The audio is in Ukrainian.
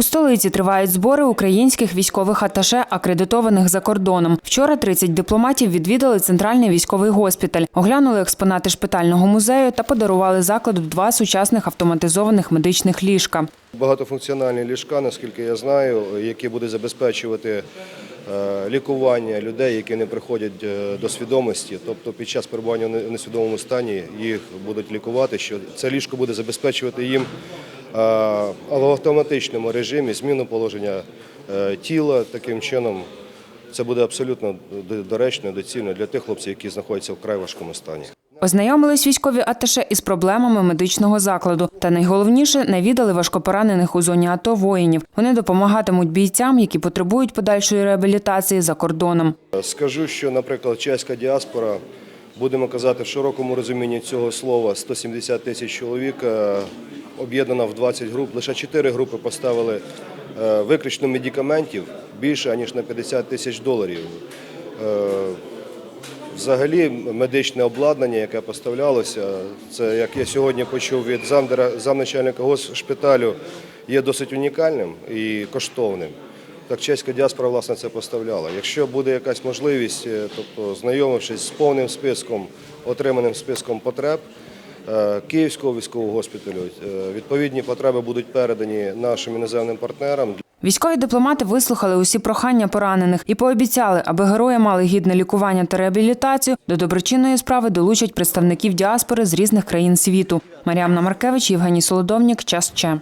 У столиці тривають збори українських військових аташе, акредитованих за кордоном. Вчора 30 дипломатів відвідали центральний військовий госпіталь, оглянули експонати шпитального музею та подарували закладу два сучасних автоматизованих медичних ліжка. Багатофункціональні ліжка, наскільки я знаю, які будуть забезпечувати е, лікування людей, які не приходять е, до свідомості. Тобто під час перебування в несвідомому стані їх будуть лікувати. Що це ліжко буде забезпечувати їм е, в автоматичному режимі зміну положення е, тіла. Таким чином це буде абсолютно доречно, доцільно для тих хлопців, які знаходяться в вкрай важкому стані. Ознайомились військові аташе із проблемами медичного закладу. Та найголовніше навідали важкопоранених у зоні АТО воїнів. Вони допомагатимуть бійцям, які потребують подальшої реабілітації за кордоном. Скажу, що, наприклад, чеська діаспора, будемо казати, в широкому розумінні цього слова 170 тисяч чоловік, е, об'єднана в 20 груп. Лише 4 групи поставили е, виключно медикаментів більше, ніж на 50 тисяч доларів. Е, Взагалі медичне обладнання, яке поставлялося, це як я сьогодні почув від замначальника госпіталю, є досить унікальним і коштовним. Так чеська діаспора власне це поставляла. Якщо буде якась можливість, е, тобто знайомившись з повним списком, отриманим списком потреб Київського військового госпіталю, е, відповідні потреби будуть передані нашим іноземним партнерам. Військові дипломати вислухали усі прохання поранених і пообіцяли, аби герої мали гідне лікування та реабілітацію, до доброчинної справи долучать представників діаспори з різних країн світу. Маріамна Маркевич, Євгеній Солодовнік, час Че.